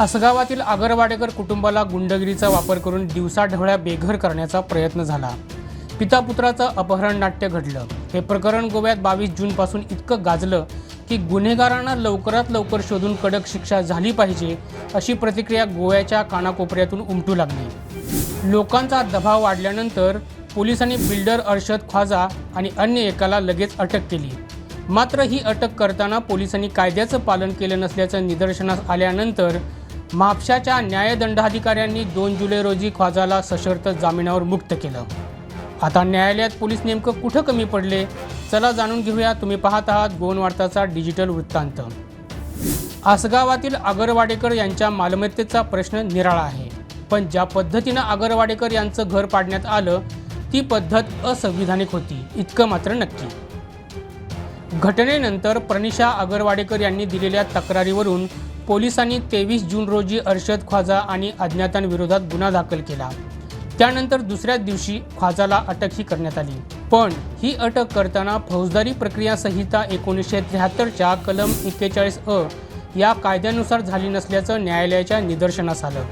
आसगावातील आगरवाडेकर कुटुंबाला गुंडगिरीचा वापर करून दिवसाढवळ्या बेघर करण्याचा प्रयत्न झाला. पिता पुत्राचं अपहरण नाट्य घडलं. हे प्रकरण गोव्यात बावीस जूनपासून इतकं गाजलं की गुन्हेगारांना लवकरात लवकर शोधून कडक शिक्षा झाली पाहिजे अशी प्रतिक्रिया गोव्याच्या कानाकोपऱ्यातून उमटू लागली. लोकांचा दबाव वाढल्यानंतर पोलिसांनी बिल्डर अर्शद ख्वाजा आणि अन्य एकाला लगेच अटक केली. मात्र ही अटक करताना पोलिसांनी कायद्याचं पालन केलं नसल्याचं निदर्शनास आल्यानंतर म्हापशाच्या न्यायदंडाधिकाऱ्यांनी दोन जुलै रोजी ख्वाजाला सशर्त जामिनावर मुक्त केलं. आता न्यायालयात पोलीस नेमकं कुठं कमी पडले? चला जाणून घेऊया. तुम्ही पाहत आहात गोवन वार्ताचा डिजिटल वृत्तांत. आसगावातील आगरवाडेकर यांच्या मालमत्तेचा प्रश्न निराळा आहे. पण ज्या पद्धतीनं आगरवाडेकर यांचं घर पाडण्यात आलं ती पद्धत असंविधानिक होती. इतकं मात्र नक्की. घटनेनंतर प्रनिशा आगरवाडेकर यांनी दिलेल्या तक्रारीवरून पोलिसांनी तेवीस जून रोजी अर्शद ख्वाजा आणि अज्ञातांविरोधात गुन्हा दाखल केला. त्यानंतर दुसऱ्याच दिवशी ख्वाजाला अटकही करण्यात आली. पण ही अटक करताना फौजदारी प्रक्रिया संहिता एकोणीसशे त्र्याहत्तरच्या कलम एक्केचाळीस अ या कायद्यानुसार झाली नसल्याचं न्यायालयाच्या निदर्शनास आलं.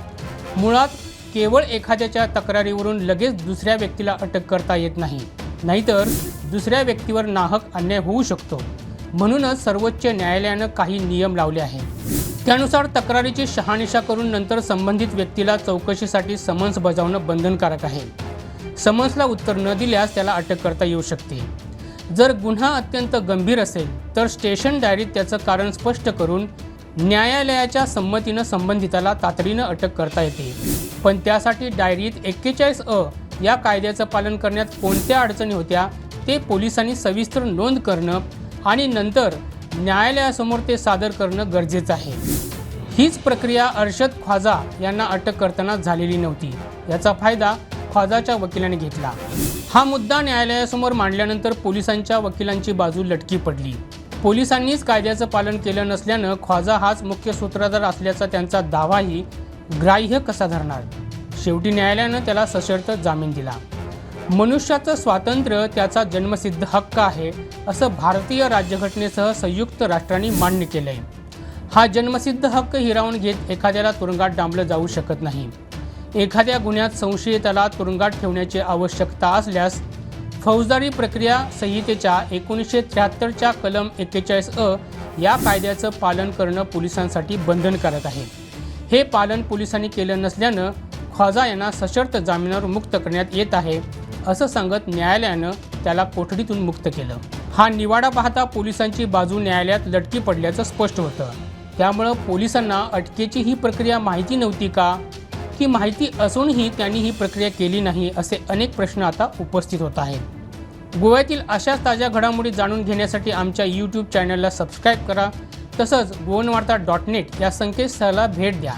मुळात केवळ एखाद्याच्या तक्रारीवरून लगेच दुसऱ्या व्यक्तीला अटक करता येत नाही नाहीतर दुसऱ्या व्यक्तीवर नाहक अन्याय होऊ शकतो. म्हणूनच सर्वोच्च न्यायालयानं काही नियम लावले आहेत. त्यानुसार तक्रारीची शहानिशा करून नंतर संबंधित व्यक्तीला चौकशीसाठी समन्स बजावणं बंधनकारक आहे. समन्सला उत्तर न दिल्यास त्याला अटक करता येऊ शकते. जर गुन्हा अत्यंत गंभीर असेल तर स्टेशन डायरीत त्याचं कारण स्पष्ट करून न्यायालयाच्या संमतीनं संबंधिताला तातडीनं अटक करता येते. पण त्यासाठी डायरीत एक्केचाळीस अ या कायद्याचं पालन करण्यात कोणत्या अडचणी होत्या ते पोलिसांनी सविस्तर नोंद करणं आणि नंतर न्यायालयासमोर ते सादर करणं गरजेचं आहे. हीच प्रक्रिया अर्शद ख्वाजा यांना अटक करताना झालेली नव्हती. याचा फायदा ख्वाजाच्या वकिलाने घेतला. हा मुद्दा न्यायालयासमोर मांडल्यानंतर पोलिसांच्या वकिलांची बाजू लटकी पडली. पोलिसांनीच कायद्याचं पालन केलं नसल्यानं ख्वाजा हाच मुख्य सूत्रधार असल्याचा त्यांचा दावाही ग्राह्य कसा धरणार? शेवटी न्यायालयानं त्याला सशर्त जामीन दिला. मनुष्याचं स्वातंत्र्य त्याचा जन्मसिद्ध हक्क आहे असं भारतीय राज्यघटनेसह संयुक्त राष्ट्रांनी मान्य केलं आहे हा जन्मसिद्ध हक्क हिरावून घेत एखाद्याला तुरुंगात डांबलं जाऊ शकत नाही. एखाद्या गुन्ह्यात संशयिताला तुरुंगात ठेवण्याची आवश्यकता असल्यास फौजदारी प्रक्रिया संहितेच्या एकोणीसशे त्र्याहत्तरच्या कलम एक्केचाळीस अ या कायद्याचं पालन करणं पोलिसांसाठी बंधनकारक आहे. हे पालन पोलिसांनी केलं नसल्यानं ख्वाजा यांना सशर्त जामिनावर मुक्त करण्यात येत आहे असं सांगत न्यायालयानं त्याला कोठडीतून मुक्त केलं. हा निवाडा पाहता पोलिसांची बाजू न्यायालयात लटकी पडल्याचं स्पष्ट होतं. त्यामुळं पोलिसांना अटकेची ही प्रक्रिया माहिती नव्हती का? की माहिती असूनही त्यांनी ही प्रक्रिया केली नाही असे अनेक प्रश्न आता उपस्थित होत आहेत. गोव्यातील अशाच ताज्या घडामोडी जाणून घेण्यासाठी आमच्या यूट्यूब चॅनलला सबस्क्राईब करा. तसंच गोवनवार्ता डॉट नेट या संकेतस्थळाला भेट द्या.